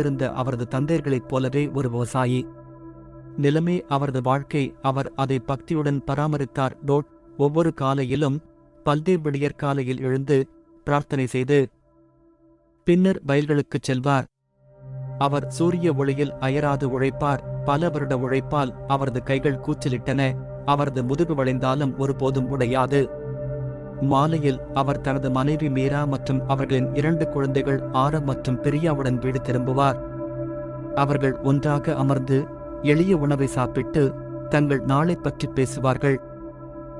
இருந்த அவரது தந்தையர்களைப் போலவே ஒரு விவசாயி. நிலமே அவரது வாழ்க்கை அவர் அதை பக்தியுடன் பராமரித்தார். டோட் ஒவ்வொரு காலையிலும் பல்தேவ் விடியற்காலையில் எழுந்து பிரார்த்தனை செய்து பின்னர் வயல்களுக்குச் செல்வார். அவர் சூரிய ஒளியில் அயராது உழைப்பார். பல வருட உழைப்பால் அவரது கைகள் கூச்சலிட்டன. அவரது முதுகு வளைந்தாலும் ஒருபோதும் உடையாது. மாலையில் அவர் தனது மனைவி மீரா மற்றும் அவர்களின் இரண்டு குழந்தைகள் ஆர மற்றும் பிரியாவுடன் வீடு திரும்புவார். அவர்கள் ஒன்றாக அமர்ந்து எளிய உணவை சாப்பிட்டு தங்கள் நாளை பற்றி பேசுவார்கள்.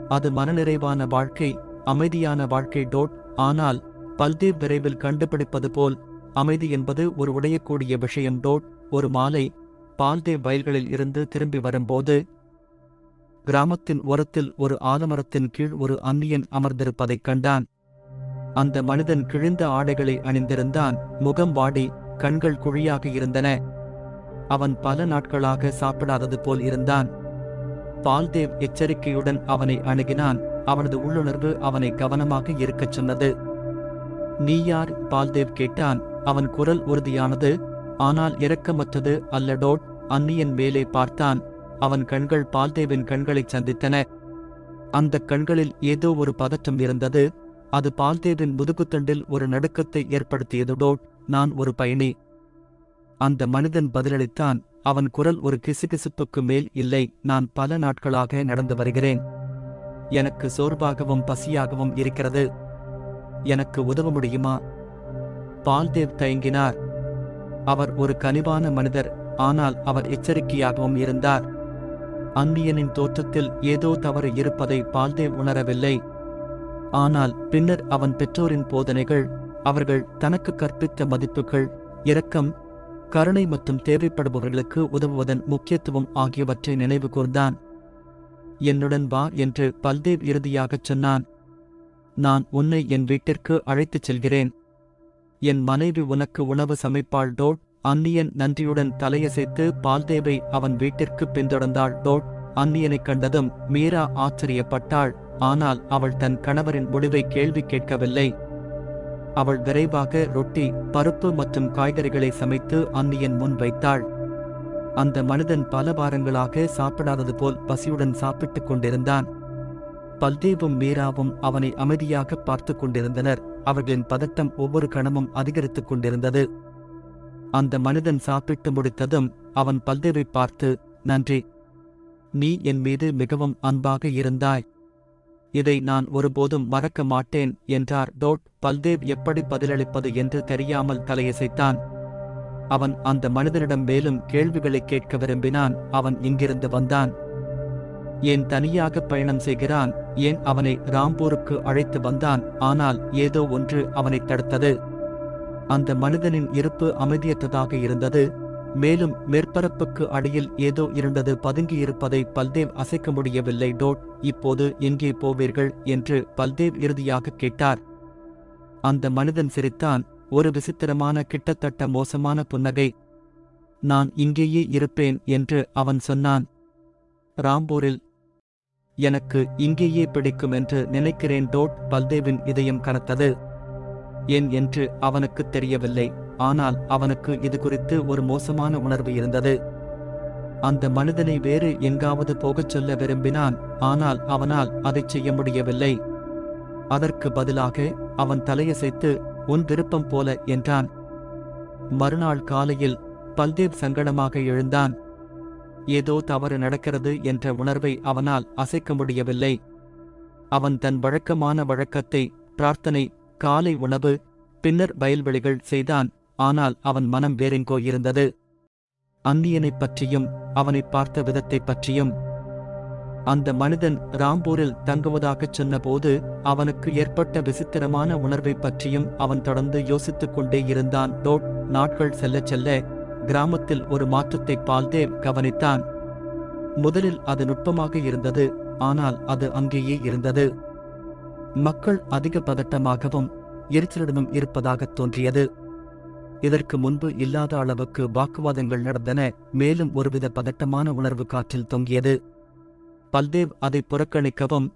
அது மனநிறைவான வாழ்க்கை அமைதியான வாழ்க்கை டோட். ஆனால் பல்தேவ் விரைவில் கண்டுபிடிப்பது போல் அமைதி என்பது ஒரு உடையக்கூடிய விஷயம் டோட். ஒரு மாலை பால்தேவ் வயல்களில் இருந்து திரும்பி வரும்போது கிராமத்தின் ஓரத்தில் ஒரு ஆலமரத்தின் கீழ் ஒரு அந்நியன் அமர்ந்திருப்பதைக் கண்டான். அந்த மனிதன் கிழிந்த ஆடைகளை அணிந்திருந்தான். முகம் வாடி கண்கள் குழியாக இருந்தன. அவன் பல நாட்களாக சாப்பிடாதது போல் இருந்தான். பால்தேவ் எச்சரிக்கையுடன் அவனை அணுகினான். அவனது உள்ளுணர்வு அவனை கவனமாக இருக்கச் சொன்னது. நீ யார்? பால்தேவ் கேட்டான். அவன் குரல் உறுதியானது. ஆனால் இரக்கமற்றது அல்லடோட் அந்நியன் மேலே பார்த்தான். அவன் கண்கள் பால்தேவின் கண்களைச் சந்தித்தன. அந்த கண்களில் ஏதோ ஒரு பதற்றம் இருந்தது. அது பால்தேவின் முதுகுத்தண்டில் ஒரு நடுக்கத்தை ஏற்படுத்தியது டோட் நான் ஒரு பயணி. அந்த மனிதன் பதிலளித்தான் அவன் குரல் ஒரு கிசுகிசுப்புக்கு மேல் இல்லை. நான் பல நாட்களாக நடந்து வருகிறேன். எனக்கு சோர்வாகவும் பசியாகவும் இருக்கிறது. எனக்கு உதவ முடியுமா? பால்தேவ் தயங்கினார். அவர் ஒரு கனிவான மனிதர். ஆனால் அவர் எச்சரிக்கையாகவும் இருந்தார். அந்நியனின் தோற்றத்தில் ஏதோ தவறு இருப்பதை பால்தேவ் உணரவில்லை. ஆனால் பின்னர் அவன் பெற்றோரின் போதனைகள் அவர்கள் தனக்கு கற்பித்த மதிப்புகள் இரக்கம் கருணை மற்றும் தேவைப்படுபவர்களுக்கு உதவுவதன் முக்கியத்துவம் ஆகியவற்றை நினைவு கூர்ந்தான். என்னுடன் வா என்று பல்தேவ் இறுதியாகச் சொன்னான். நான் உன்னை என் வீட்டிற்கு அழைத்துச் செல்கிறேன். என் மனைவி உனக்கு உணவு சமைப்பாள் டோட் அந்நியன் நன்றியுடன் தலையசைத்து பால்தேவை அவன் வீட்டிற்கு பின்தொடர்ந்தாள். டோட் அந்நியனை கண்டதும் மீரா ஆச்சரியப்பட்டாள். ஆனால் அவள் தன் கணவரின் முடிவை கேள்வி கேட்கவில்லை. அவள் விரைவாக ரொட்டி பருப்பு மற்றும் காய்கறிகளை சமைத்து அந்நியன் முன் வைத்தாள். அந்த மனிதன் பல வாரங்களாக சாப்பிடாதது போல் பசியுடன் சாப்பிட்டுக் கொண்டிருந்தான். பல்தேவும் மீராவும் அவனை அமைதியாக பார்த்துக் கொண்டிருந்தனர். அவர்களின் பதட்டம் ஒவ்வொரு கணமும் அதிகரித்துக் கொண்டிருந்தது. அந்த மனிதன் சாப்பிட்டு முடித்ததும் அவன் பல்தேவை பார்த்து நன்றி. நீ என் மீது மிகவும் அன்பாக இருந்தாய். இதை நான் ஒருபோதும் மறக்க மாட்டேன் என்றார். டோட் பல்தேவ் எப்படி பதிலளிப்பது என்று தெரியாமல் தலையசைத்தான். அவன் அந்த மனிதனிடம் மேலும் கேள்விகளை கேட்க விரும்பினான். அவன் இங்கிருந்து வந்தான். ஏன் தனியாக பயணம் செய்கிறான்? ஏன் அவனை ராம்பூருக்கு அழைத்து வந்தான்? ஆனால் ஏதோ ஒன்று அவனைத் தடுத்தது. அந்த மனிதனின் இருப்பு அமைதியற்றதாக இருந்தது. மேலும் மேற்பரப்புக்கு அடியில் ஏதோ இருந்தது பதுங்கியிருப்பதை பல்தேவ் அசைக்க முடியவில்லை. டோட் இப்போது எங்கே போவீர்கள்? என்று பல்தேவ் இறுதியாக கேட்டார். அந்த மனிதன் சிரித்தான். ஒரு விசித்திரமான கிட்டத்தட்ட மோசமான புன்னகை. நான் இங்கேயே இருப்பேன் என்று அவன் சொன்னான். ராம்பூரில் எனக்கு இங்கேயே பிடிக்கும் என்று நினைக்கிறேன் டோட் பல்தேவின் இதயம் கனத்தது. ஏன் என்று அவனுக்குத் தெரியவில்லை. ஆனால் அவனுக்கு இது குறித்து ஒரு மோசமான உணர்வு இருந்தது. அந்த மனிதனை வேறு எங்காவது போகச் சொல்ல விரும்பினான். ஆனால் அவனால் அதைச் செய்ய முடியவில்லை. அதற்கு பதிலாக அவன் தலையசைத்து உன் விருப்பம் போல என்றான். மறுநாள் காலையில் பல்தேவ் சங்கடமாக எழுந்தான். ஏதோ தவறு நடக்கிறது என்ற உணர்வை அவனால் அசைக்க முடியவில்லை. அவன் தன் வழக்கமான வழக்கத்தை பிரார்த்தனை காலை உணவு. பின்னர் வயல்வெளிகள் செய்தான். ஆனால் அவன் மனம் வேறெங்கோ இருந்தது. அந்நியனைப் பற்றியும் அவனைப் பார்த்த விதத்தைப் பற்றியும். அந்த மனிதன் ராம்பூரில் தங்குவதாகச் சொன்னபோது அவனுக்கு ஏற்பட்ட விசித்திரமான உணர்வைப் பற்றியும் அவன் தொடர்ந்து யோசித்துக் கொண்டே இருந்தான். டோட் நாட்கள் செல்லச் செல்ல கிராமத்தில் ஒரு மாற்றத்தை பால்தேவ் கவனித்தான். முதலில் அது நுட்பமாக இருந்தது. ஆனால் அது அங்கேயே இருந்தது. மக்கள் அதிக பதட்டமாகவும் எரிச்சலிடமும் இருப்பதாகத் தோன்றியது. இதற்கு முன்பு இல்லாத அளவுக்கு வாக்குவாதங்கள் நடந்தன மேலும் ஒருவித பதட்டமான உணர்வு காற்றில் தொங்கியது. பல்தேவ் அதை புறக்கணிக்கவும்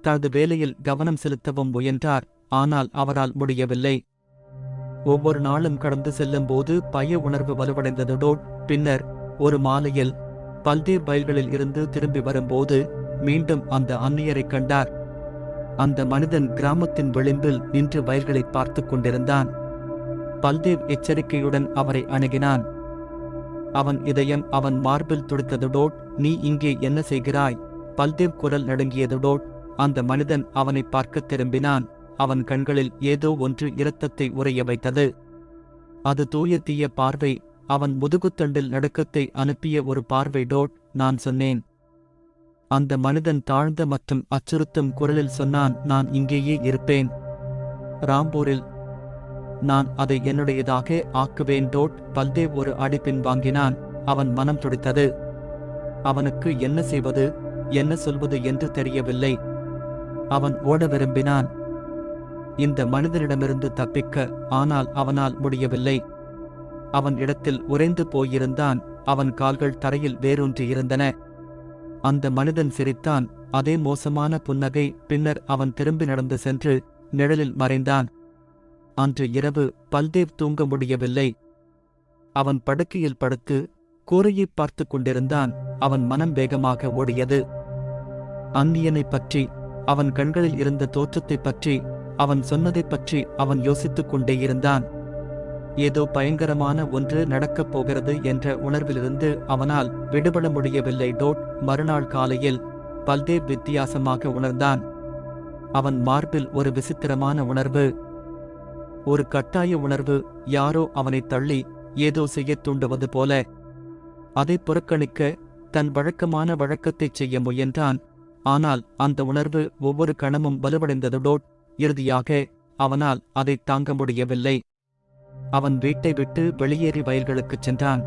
தனது வேலையில் கவனம் செலுத்தவும் முயன்றார் ஆனால் அவரால் முடியவில்லை. ஒவ்வொரு நாளும் கடந்து செல்லும் போது பய உணர்வு வலுவடைந்ததோடு பின்னர் ஒரு மாலையில் பல்தேவ் வயல்களில் இருந்து திரும்பி வரும்போது மீண்டும் அந்த அந்நியரைக் கண்டார். அந்த மனிதன் கிராமத்தின் விளிம்பில் நின்று வயல்களை பார்த்துக் கொண்டிருந்தான். பல்தேவ் எச்சரிக்கையுடன் அவரை அணுகினான். அவன் இதயம் அவன் மார்பில் துடித்தது டோட் நீ இங்கே என்ன செய்கிறாய்? பல்தேவ் குரல் நடுங்கியது டோட் அந்த மனிதன் அவனை பார்க்கத் திரும்பினான். அவன் கண்களில் ஏதோ ஒன்று இரத்தத்தை உறைய வைத்தது. அது தூய தீய பார்வை அவன் முதுகுத்தண்டில் நடுக்கத்தை அனுப்பிய ஒரு பார்வை டோட் நான் சொன்னேன். அந்த மனிதன் தாழ்ந்த மற்றும் அச்சுறுத்தும் குரலில் சொன்னான் நான் இங்கேயே இருப்பேன். ராம்பூரில் நான் அதை என்னுடையதாக ஆக்குவேன். டோட் பல்தேவ் ஒரு அடிப்பின் வாங்கினான். அவன் மனம் துடித்தது. அவனுக்கு என்ன செய்வது? என்ன சொல்வது என்று தெரியவில்லை. அவன் ஓட விரும்பினான். இந்த மனிதனிடமிருந்து தப்பிக்க ஆனால் அவனால் முடியவில்லை. அவன் இடத்தில் உறைந்து போயிருந்தான். அவன் கால்கள் தரையில் வேரூன்றி இருந்தன அந்த மனிதன் சிரித்தான். அதே மோசமான புன்னகை பின்னர் அவன் திரும்பி நடந்து சென்று நிழலில் மறைந்தான். அன்று இரவு பல்தேவ் தூங்க முடியவில்லை. அவன் படுக்கையில் படுத்து கூரையைப் பார்த்துக் கொண்டிருந்தான். அவன் மனம் வேகமாக ஓடியது. அந்நியனைப் பற்றி அவன் கண்களில் இருந்த தோற்றத்தைப் பற்றி அவன் சொன்னதைப் பற்றி அவன் யோசித்துக் கொண்டே இருந்தான். ஏதோ பயங்கரமான ஒன்று நடக்கப் போகிறது என்ற உணர்விலிருந்து அவனால் விடுபட முடியவில்லை. டோட் மறுநாள் காலையில் பல்தேவ் வித்தியாசமாக உணர்ந்தான். அவன் மார்பில் ஒரு விசித்திரமான உணர்வு ஒரு கட்டாய உணர்வு. யாரோ அவனைத் தள்ளி ஏதோ செய்யத் தூண்டுவது போல அதை புறக்கணிக்க தன் வழக்கமான வழக்கத்தைச் செய்ய முயன்றான். ஆனால் அந்த உணர்வு ஒவ்வொரு கணமும் வலுவடைந்தது. டோட் இறுதியாக அவனால் அதைத் தாங்க முடியவில்லை. அவன் வீட்டை விட்டு வெளியேறி வயல்களுக்குச் சென்றான்.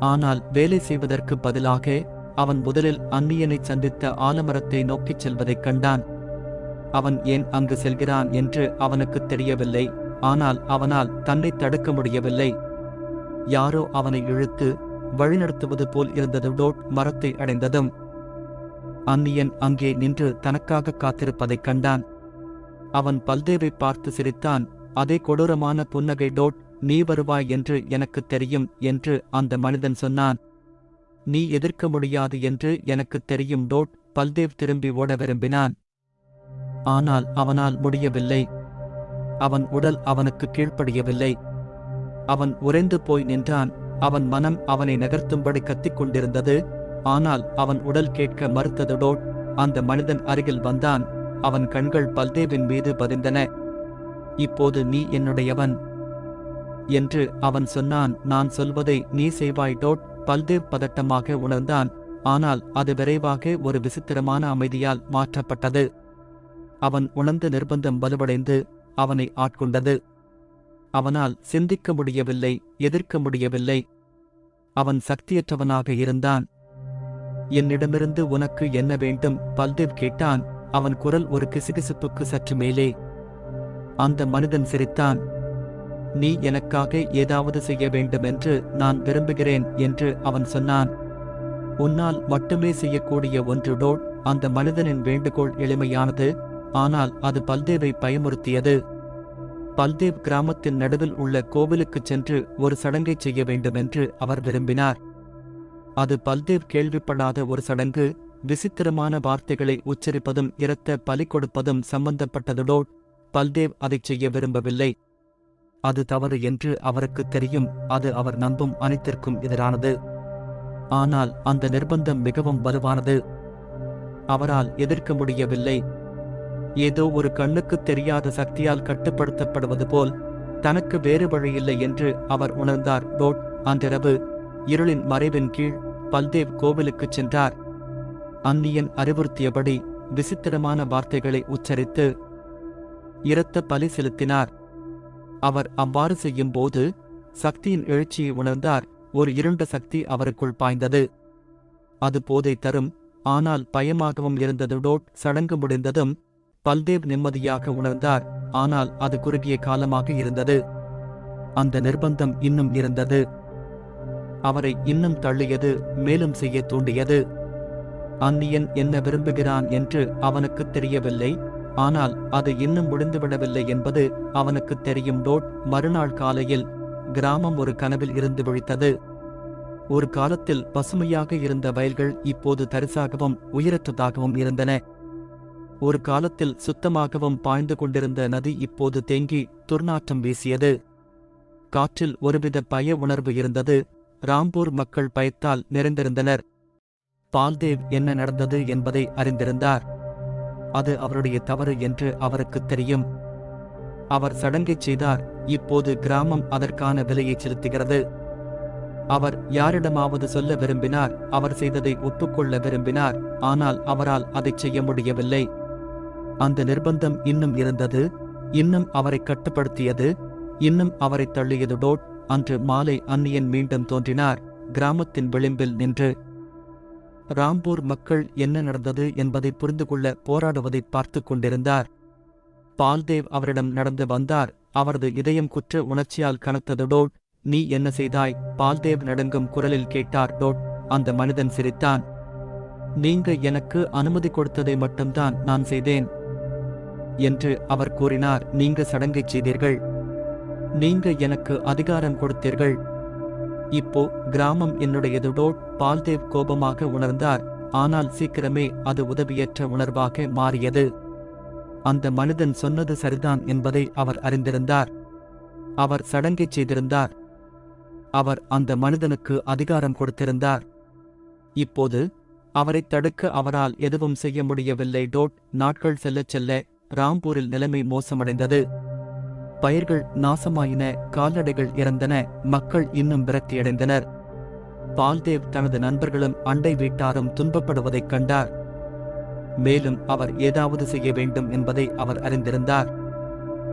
ஆனால் வேலை செய்வதற்கு பதிலாக அவன் முதலில் அந்நியனை சந்தித்த ஆலமரத்தை நோக்கிச் செல்வதைக் கண்டான். அவன் ஏன் அங்கு செல்கிறான் என்று அவனுக்குத் தெரியவில்லை ஆனால் அவனால் தன்னைத் தடுக்க முடியவில்லை. யாரோ அவனை இழுத்து வழிநடத்துவது போல் இருந்தது டோட் மரத்தை அடைந்ததும் அந்நியன் அங்கே நின்று தனக்காக காத்திருப்பதைக் கண்டான். அவன் பல்தேவை பார்த்து சிரித்தான் அதே கொடூரமான புன்னகை டோட் நீ வருவாய் என்று எனக்குத் தெரியும் என்று அந்த மனிதன் சொன்னான். நீ எதிர்க்க முடியாது என்று எனக்குத் தெரியும் டோட் பல்தேவ் திரும்பி ஓட விரும்பினான். ஆனால் அவனால் முடியவில்லை. அவன் உடல் அவனுக்கு கீழ்ப்படியவில்லை. அவன் உறைந்து போய் நின்றான். அவன் மனம் அவனை நகர்த்தும்படி கத்திக் கொண்டிருந்தது. ஆனால் அவன் உடல் கேட்க மறுத்தது டோட் அந்த மனிதன் அருகில் வந்தான். அவன் கண்கள் பல்தேவின் மீது பதிந்தன. இப்போது நீ என்னுடையவன். என்று அவன் சொன்னான். நான் சொல்வதை நீ செய்வாய். டோட் பல்தேவ் பதட்டமாக உணர்ந்தான். ஆனால் அது விரைவாக ஒரு விசித்திரமான அமைதியால் மாற்றப்பட்டது. அவன் உணர்ந்த நிர்பந்தம் வலுவடைந்து அவனை ஆட்கொண்டது. அவனால் சிந்திக்க முடியவில்லை எதிர்க்க முடியவில்லை. அவன் சக்தியற்றவனாக இருந்தான். என்னிடமிருந்து உனக்கு என்ன வேண்டும்? பல்தேவ் கேட்டான். அவன் குரல் ஒரு கிசுகிசுப்புக்கு சற்று மேலே. அந்த மனிதன் சிரித்தான். நீ எனக்காக ஏதாவது செய்ய வேண்டுமென்று நான் விரும்புகிறேன் என்று அவன் சொன்னான். உன்னால் மட்டுமே செய்யக்கூடிய ஒன்று டோட் அந்த மனிதனின் வேண்டுகோள் எளிமையானது ஆனால் அது பல்தேவை பயமுறுத்தியது. பல்தேவ் கிராமத்தின் நடுவில் உள்ள கோவிலுக்குச் சென்று ஒரு சடங்கை செய்ய வேண்டுமென்று அவர் விரும்பினார். அது பல்தேவ் கேள்விப்படாத ஒரு சடங்கு விசித்திரமான வார்த்தைகளை உச்சரிப்பதும் இரத்த பலி கொடுப்பதும் சம்பந்தப்பட்டதுடோ பல்தேவ் அதைச் செய்ய விரும்பவில்லை. அது தவறு என்று அவருக்குத் தெரியும் அது அவர் நம்பும் அனைத்திற்கும் எதிரானது. ஆனால் அந்த நிர்பந்தம் மிகவும் வலுவானது. அவரால் எதிர்க்க முடியவில்லை. ஏதோ ஒரு கண்ணுக்குத் தெரியாத சக்தியால் கட்டுப்படுத்தப்படுவது போல் தனக்கு வேறு வழியில்லை என்று அவர் உணர்ந்தார். போட் அன்றிரவு இருளின் மறைவின் கீழ் பல்தேவ் கோவிலுக்குச் சென்றார். அந்நியன் அறிவுறுத்தியபடி விசித்திரமான வார்த்தைகளை உச்சரித்து இரத்த பலி செலுத்தினார். அவர் அவ்வாறு செய்யும்போது சக்தியின் எழுச்சியை உணர்ந்தார். ஒரு இருண்ட சக்தி அவருக்குள் பாய்ந்தது. அது போதை தரும். ஆனால் பயமாகவும் இருந்தது டோட் சடங்கு முடிந்ததும் பல்தேவ் நிம்மதியாக உணர்ந்தார். ஆனால் அது குறுகிய காலமாக இருந்தது. அந்த நிர்பந்தம் இன்னும் இருந்தது. அவரை இன்னும் தள்ளியது மேலும் செய்ய தூண்டியது. அந்நியன் என்ன விரும்புகிறான் என்று அவனுக்குத் தெரியவில்லை. ஆனால் அது இன்னும் முடிந்துவிடவில்லை என்பது அவனுக்கு தெரியும். டோட் மறுநாள் காலையில் கிராமம் ஒரு கனவில் இருந்து விழித்தது. ஒரு காலத்தில் பசுமையாக இருந்த வயல்கள் இப்போது தரிசாகவும் உயிரற்றதாகவும் இருந்தன. ஒரு காலத்தில் சுத்தமாகவும் பாய்ந்து கொண்டிருந்த நதி இப்போது தேங்கி துர்நாற்றம் வீசியது. காற்றில் ஒருவித பய உணர்வு இருந்தது. ராம்பூர் மக்கள் பயத்தால் நிறைந்திருந்தனர். பால்தேவ் என்ன நடந்தது என்பதை அறிந்திருந்தார். அது அவருடைய தவறு என்று அவருக்குத் தெரியும். அவர் சடங்கைச் செய்தார். இப்போது கிராமம் அதற்கான விலையை செலுத்துகிறது. அவர் யாரிடமாவது சொல்ல விரும்பினார். அவர் செய்ததை ஒப்புக்கொள்ள விரும்பினார். ஆனால் அவரால் அதைச் செய்ய முடியவில்லை. அந்த நிர்பந்தம் இன்னும் இருந்தது. இன்னும் அவரை கட்டுப்படுத்தியது. இன்னும் அவரை தள்ளியது டோட். அன்று மாலை அன்னியன் மீண்டும் தோன்றினார். கிராமத்தின் விளிம்பில் நின்று ராம்பூர் மக்கள் என்ன நடந்தது என்பதை புரிந்து கொள்ள போராடுவதை பார்த்து கொண்டிருந்தார். பால்தேவ் அவரிடம் நடந்து வந்தார். அவரது இதயம் குற்ற உணர்ச்சியால் கனத்தது டோட் நீ என்ன செய்தாய்? பால்தேவ் நடுங்கும் குரலில் கேட்டார் டோட் அந்த மனிதன் சிரித்தான். நீங்க எனக்கு அனுமதி கொடுத்ததை மட்டும்தான் நான் செய்தேன் என்று அவர் கூறினார். நீங்க சடங்கைச் செய்தீர்கள். நீங்க எனக்கு அதிகாரம் கொடுத்தீர்கள். இப்போ கிராமம் என்னுடையது டோட் பால்தேவ் கோபமாக உணர்ந்தார். ஆனால் சீக்கிரமே அது உதவியற்ற உணர்வாக மாறியது. அந்த மனிதன் சொன்னது சரிதான் என்பதை அவர் அறிந்திருந்தார். அவர் சடங்கை செய்திருந்தார். அவர் அந்த மனிதனுக்கு அதிகாரம் கொடுத்திருந்தார். இப்போது அவரைத் தடுக்க அவரால் எதுவும் செய்ய முடியவில்லை. டோட் நாட்கள் செல்லச் செல்ல ராம்பூரில் நிலைமை மோசமடைந்தது. பயிர்கள் நாசமாயின கால்நடைகள் இறந்தன மக்கள் இன்னும் விரக்தியடைந்தனர். பால்தேவ் தனது நண்பர்களும் அண்டை வீட்டாரும் துன்பப்படுவதைக் கண்டார். மேலும் அவர் ஏதாவது செய்ய வேண்டும் என்பதை அவர் அறிந்திருந்தார்.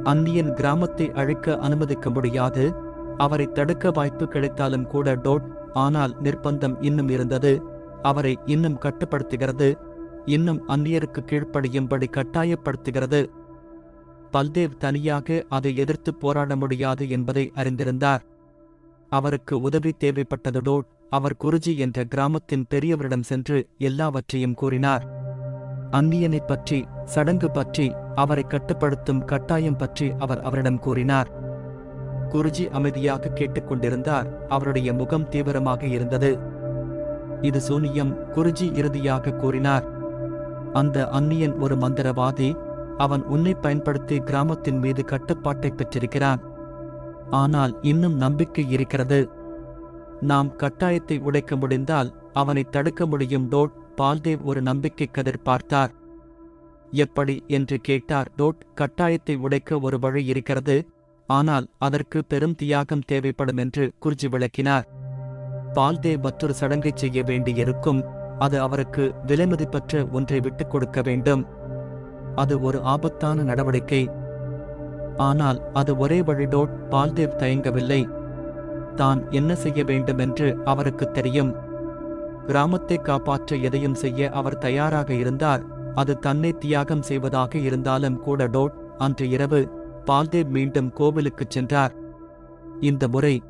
அந்நியன் கிராமத்தை அழைக்க அனுமதிக்க முடியாது. அவரை தடுக்க வாய்ப்பு கிடைத்தாலும் கூட டோட் ஆனால் நிர்பந்தம் இன்னும் இருந்தது. அவரை இன்னும் கட்டுப்படுத்துகிறது. இன்னும் அந்நியருக்கு கீழ்ப்படியும்படி கட்டாயப்படுத்துகிறது. பல்தேவ் தனியாக அதை எதிர்த்து போராட முடியாது என்பதை அறிந்திருந்தார். அவருக்கு உதவி தேவைப்பட்டது அவர் குருஜி என்ற கிராமத்தின் பெரியவரிடம் சென்று எல்லாவற்றையும் கூறினார். அந்நியனைப் பற்றி சடங்கு பற்றி அவரை கட்டுப்படுத்தும் கட்டாயம் பற்றி அவர் அவரிடம் கூறினார். குருஜி அமைதியாக கேட்டுக்கொண்டிருந்தார் அவருடைய முகம் தீவிரமாக இருந்தது. இது சூனியம் குருஜி இறுதியாக கூறினார். அந்த அந்நியன் ஒரு மந்திரவாதி அவன் உன்னை பயன்படுத்தி கிராமத்தின் மீது கட்டுப்பாட்டை பெற்றிருக்கிறான். ஆனால் இன்னும் நம்பிக்கை இருக்கிறது. நாம் கட்டாயத்தை உடைக்க முடிந்தால் அவனை தடுக்க முடியும். டோட் பால்தேவ் ஒரு நம்பிக்கை கதிர் பார்த்தார். எப்படி என்று கேட்டார். டோட் கட்டாயத்தை உடைக்க ஒரு வழி இருக்கிறது. ஆனால் அதற்கு பெரும் தியாகம் தேவைப்படும் என்று குர்ஜி விளக்கினார். பால்தேவ் மற்றொரு சடங்கை செய்ய வேண்டியிருக்கும். அது அவருக்கு விலைமதிப்பற்ற ஒன்றை விட்டுக் கொடுக்க வேண்டும். அது ஒரு ஆபத்தான நடவடிக்கை. ஆனால் அது ஒரே வழி டோட் பால்தேவ் தயங்கவில்லை. தான் என்ன செய்ய வேண்டும் என்று அவருக்குத் தெரியும். கிராமத்தை காப்பாற்ற எதையும் செய்ய அவர் தயாராக இருந்தார். அது தன்னை தியாகம் செய்வதாக இருந்தாலும் கூட டோட் அன்று இரவு பால்தேவ் மீண்டும் கோவிலுக்குச் சென்றார். இந்த முறை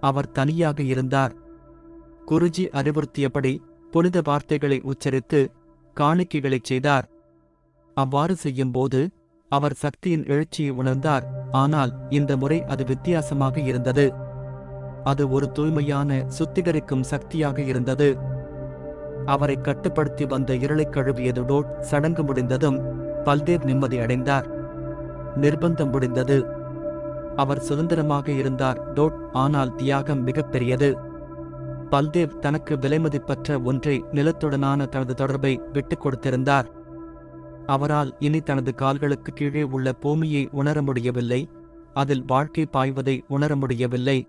அவர் தனியாக இருந்தார். குருஜி அறிவுறுத்தியபடி புனித வார்த்தைகளை உச்சரித்து காணிக்கைகளைச் செய்தார். அவ்வாறு செய்யும்போது அவர் சக்தியின் எழுச்சியை உணர்ந்தார். ஆனால் இந்த முறை அது வித்தியாசமாக இருந்தது. அது ஒரு தூய்மையான சுத்திகரிக்கும் சக்தியாக இருந்தது. அவரை கட்டுப்படுத்தி வந்த இருளைக் கழுவியது டோட் சடங்கு முடிந்ததும் பல்தேவ் நிம்மதி அடைந்தார். நிர்பந்தம் முடிந்தது. அவர் சுதந்திரமாக இருந்தார். டோட் ஆனால் தியாகம் மிகப்பெரியது பல்தேவ் தனக்கு விலைமதிப்பற்ற ஒன்றை நிலத்துடனான தனது தொடர்பை விட்டுக் கொடுத்திருந்தார். அவரால் இனி தனது கால்களுக்கு கீழே உள்ள பூமியை உணர முடியவில்லை. அதில் வாழ்க்கை பாய்வதை உணர முடியவில்லை.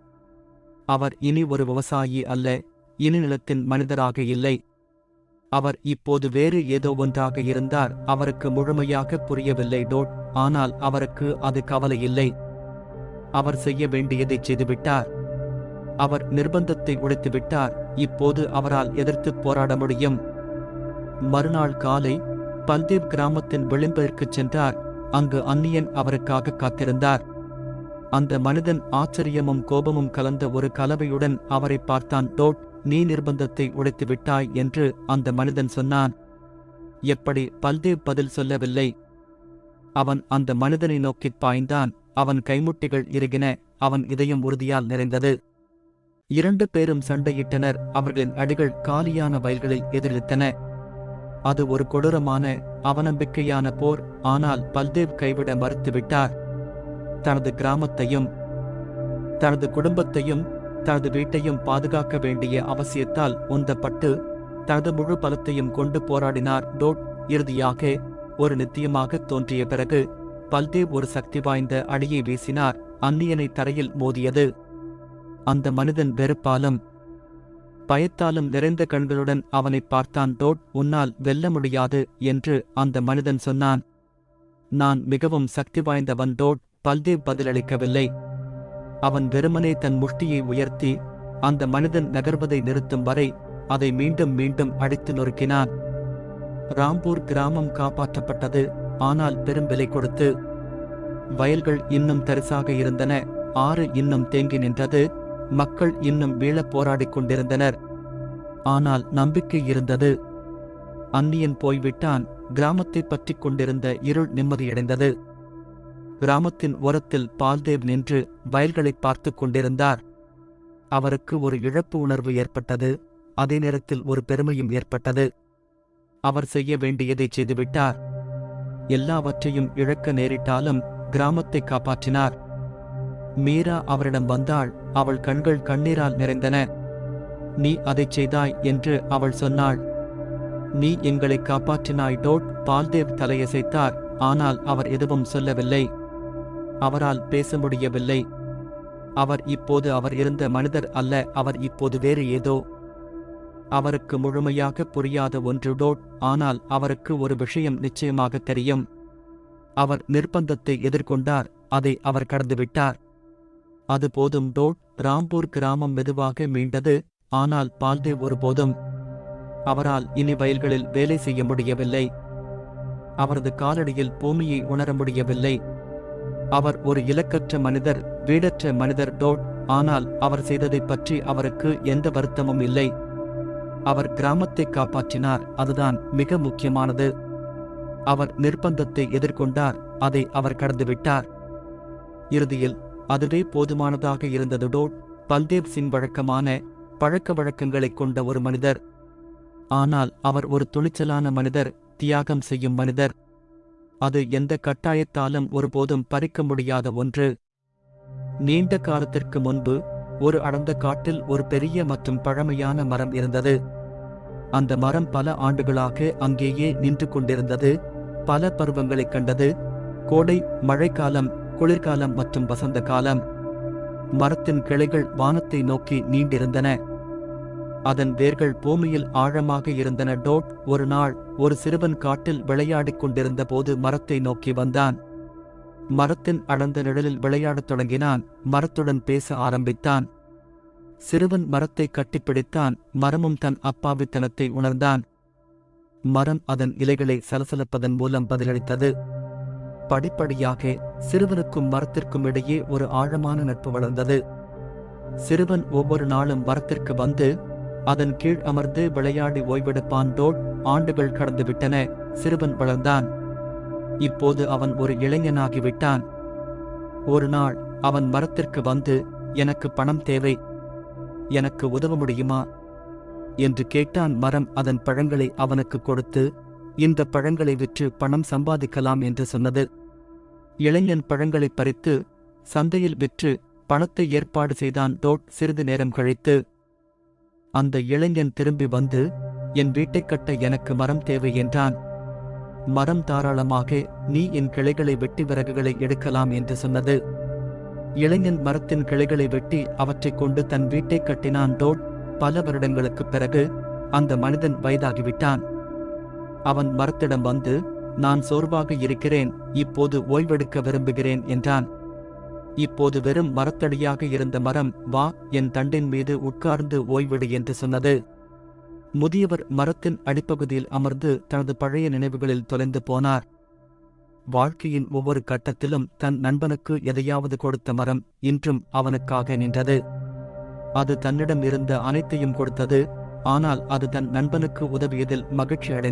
அவர் இனி ஒரு விவசாயி அல்ல இனி நிலத்தின் மனிதராக இல்லை. அவர் இப்போது வேறு ஏதோ ஒன்றாக இருந்தார் அவருக்கு முழுமையாக புரியவில்லை டோட் ஆனால் அவருக்கு அது கவலை இல்லை. அவர் செய்ய வேண்டியதைச் செய்துவிட்டார். அவர் நிர்பந்தத்தை உடைத்துவிட்டார் இப்போது அவரால் எதிர்த்துப் போராட முடியும். மறுநாள் காலை பல்தேவ் கிராமத்தின் விளிம்பிற்கு சென்றார். அங்கு அந்நியன் அவருக்காக காத்திருந்தார். அந்த மனிதன் ஆச்சரியமும் கோபமும் கலந்த ஒரு கலவையுடன் அவரை பார்த்தான். டோட் நீ நிர்பந்தத்தை உடைத்து விட்டாய் என்று அந்த மனிதன் சொன்னான். எப்படி? பல்தேவ் பதில் சொல்லவில்லை. அவன் அந்த மனிதனை நோக்கிப் பாய்ந்தான். அவன் கைமுட்டிகள் இறுகின. அவன் இதயம் உறுதியால் நிறைந்தது. இரண்டு பேரும் சண்டையிட்டனர். அவர்களின் அடிகள் காலியான வயல்களில் எதிரொலித்தன அது ஒரு கொடூரமான அவநம்பிக்கையான போர் ஆனால் பல்தேவ் கைவிட மறுத்துவிட்டார். தனது கிராமத்தையும் தனது குடும்பத்தையும் தனது வீட்டையும் பாதுகாக்க வேண்டிய அவசியத்தால் உந்தப்பட்டு தனது முழு பலத்தையும் கொண்டு போராடினார். டோட் இறுதியாக ஒரு நித்தியமாக தோன்றிய பிறகு பல்தேவ் ஒரு சக்தி வாய்ந்த அடியை வீசினார். அந்நியனை தரையில் மோதியது. அந்த மனிதன் வெறுப்பாலும் பயத்தாலும் நிறைந்த கண்களுடன் அவனை பார்த்தான் டோட் உன்னால் வெல்ல முடியாது என்று அந்த மனிதன் சொன்னான். நான் மிகவும் சக்தி வாய்ந்தவன் டோட் பல்தேவ் பதிலளிக்கவில்லை. அவன் வெறுமனே தன் முஷ்டியை உயர்த்தி அந்த மனிதன் நகர்வதை நிறுத்தும் வரை அதை மீண்டும் மீண்டும் அடித்து நொறுக்கினான். ராம்பூர் கிராமம் காப்பாற்றப்பட்டது ஆனால் பெரும் விலை கொடுத்து. வயல்கள் இன்னும் தரிசாக இருந்தன ஆறு இன்னும் தேங்கி நின்றது. மக்கள் இன்னும் வீழப் போராடிக் கொண்டிருந்தனர். ஆனால் நம்பிக்கை இருந்தது. அந்நியன் போய்விட்டான். கிராமத்தைப் பற்றிக் கொண்டிருந்த இருள் நிம்மதியடைந்தது. கிராமத்தின் ஓரத்தில் பால்தேவ் நின்று வயல்களைப் பார்த்துக் கொண்டிருந்தார். அவருக்கு ஒரு இழப்பு உணர்வு ஏற்பட்டது. அதே நேரத்தில் ஒரு பெருமையும் ஏற்பட்டது. அவர் செய்ய வேண்டியதைச் செய்துவிட்டார். எல்லாவற்றையும் இழக்க நேரிட்டாலும் கிராமத்தை காப்பாற்றினார். மீரா அவரிடம் வந்தாள். அவள் கண்கள் கண்ணீரால் நிறைந்தன. நீ அதைச் செய்தாய் என்று அவள் சொன்னாள். நீ எங்களை காப்பாற்றினாய் டோட் பால்தேவ் தலையசைத்தார். ஆனால் அவர் எதுவும் சொல்லவில்லை. அவரால் பேச முடியவில்லை. அவர் இப்போது அவர் இருந்த மனிதர் அல்ல அவர் இப்போது வேறு ஏதோ. அவருக்கு முழுமையாக புரியாத ஒன்று டோட். ஆனால் அவருக்கு ஒரு விஷயம் நிச்சயமாக தெரியும். அவர் நிர்பந்தத்தை எதிர்கொண்டார் அதை அவர் கடந்துவிட்டார் அது போதும் டோட் ராம்பூர் கிராமம் மெதுவாக மீண்டது ஆனால் பால்தேவ் ஒருபோதும் அவரால் இனி வயல்களில் வேலை செய்ய முடியவில்லை. அவரது காலடியில் பூமியை உணர முடியவில்லை. அவர் ஒரு இலக்கற்ற மனிதர் வீடற்ற மனிதர் டோட் ஆனால் அவர் செய்ததைப் பற்றி அவருக்கு எந்த வருத்தமும் இல்லை. அவர் கிராமத்தை காப்பாற்றினார் அதுதான் மிக முக்கியமானது. அவர் நிர்பந்தத்தை எதிர்கொண்டார் அதை அவர் கடந்துவிட்டார் இறுதியில் அதுவே போதுமானதாக இருந்ததுடோ? பல்தேவ் சிங் வழக்கமான பழக்க வழக்கங்களைக் கொண்ட ஒரு மனிதர். ஆனால் அவர் ஒரு துணிச்சலான மனிதர் தியாகம் செய்யும் மனிதர். அது எந்த கட்டாயத்தாலும் ஒருபோதும் பறிக்க முடியாத ஒன்று. நீண்ட காலத்திற்கு முன்பு ஒரு அடர்ந்த காட்டில் ஒரு பெரிய மற்றும் பழமையான மரம் இருந்தது. அந்த மரம் பல ஆண்டுகளாக அங்கேயே நின்று கொண்டிருந்தது. பல பருவங்களைக் கண்டது. கோடை மழைக்காலம் குளிர்காலம் மற்றும் வசந்த காலம். மரத்தின் கிளைகள் வானத்தை நோக்கி நீண்டிருந்தன. அதன் வேர்கள் பூமியில் ஆழமாக இருந்தன. டோட் ஒரு நாள் ஒரு சிறுவன் காட்டில் விளையாடிக் கொண்டிருந்த போது மரத்தை நோக்கி வந்தான். மரத்தின் அடர்ந்த நிழலில் விளையாடத் தொடங்கினான். மரத்துடன் பேச ஆரம்பித்தான். சிறுவன் மரத்தை கட்டிப்பிடித்தான் மரமும் தன் அப்பாவித்தனத்தை உணர்ந்தான். மரம் அதன் இலைகளை சலசலப்பதன் மூலம் பதிலளித்தது. படிப்படியாக சிறுவனுக்கும் மரத்திற்கும் இடையே ஒரு ஆழமான நட்பு வளர்ந்தது. சிறுவன் ஒவ்வொரு நாளும் மரத்திற்கு வந்து அதன் கீழ் அமர்ந்து விளையாடி ஓய்வெடுப்பான் டோட் ஆண்டுகள் கடந்துவிட்டன. சிறுவன் வளர்ந்தான். இப்போது அவன் ஒரு இளைஞனாகிவிட்டான். ஒரு நாள் அவன் மரத்திற்கு வந்து எனக்கு பணம் தேவை. எனக்கு உதவ முடியுமா? என்று கேட்டான் மரம் அதன் பழங்களை அவனுக்கு கொடுத்து இந்த பழங்களை விற்று பணம் சம்பாதிக்கலாம் என்று சொன்னது. இளைஞன் பழங்களை பறித்து சந்தையில் விற்று பணத்தை ஏற்பாடு செய்தான் டோட் சிறிது நேரம் கழித்து அந்த இளைஞன் திரும்பி வந்து என் வீட்டைக் கட்ட எனக்கு மரம் தேவை என்றான். மரம் தாராளமாக நீ என் கிளைகளை வெட்டி விறகுகளை எடுக்கலாம் என்று சொன்னது. இளைஞன் மரத்தின் கிளைகளை வெட்டி அவற்றைக் கொண்டு தன் வீட்டைக் கட்டினான் டோட் பல வருடங்களுக்குப் பிறகு அந்த மனிதன் வயதாகிவிட்டான். அவன் மரத்திடம் வந்து நான் சோர்வாக இருக்கிறேன் இப்போது ஓய்வெடுக்க விரும்புகிறேன் என்றான். இப்போது வெறும் மரத்தடியாக இருந்த மரம் வா என் தண்டின் மீது உட்கார்ந்து ஓய்வெடு என்று சொன்னது. முதியவர் மரத்தின் அடிப்பகுதியில் அமர்ந்து தனது பழைய நினைவுகளில் தொலைந்து போனார். வாழ்க்கையின் ஒவ்வொரு கட்டத்திலும் தன் நண்பனுக்கு எதையாவது கொடுத்த மரம் இன்றும் அவனுக்காக நின்றது. அது தன்னிடம் இருந்த அனைத்தையும் கொடுத்தது ஆனால் அது தன் நண்பனுக்கு உதவியதில் மகிழ்ச்சி அடைந்தது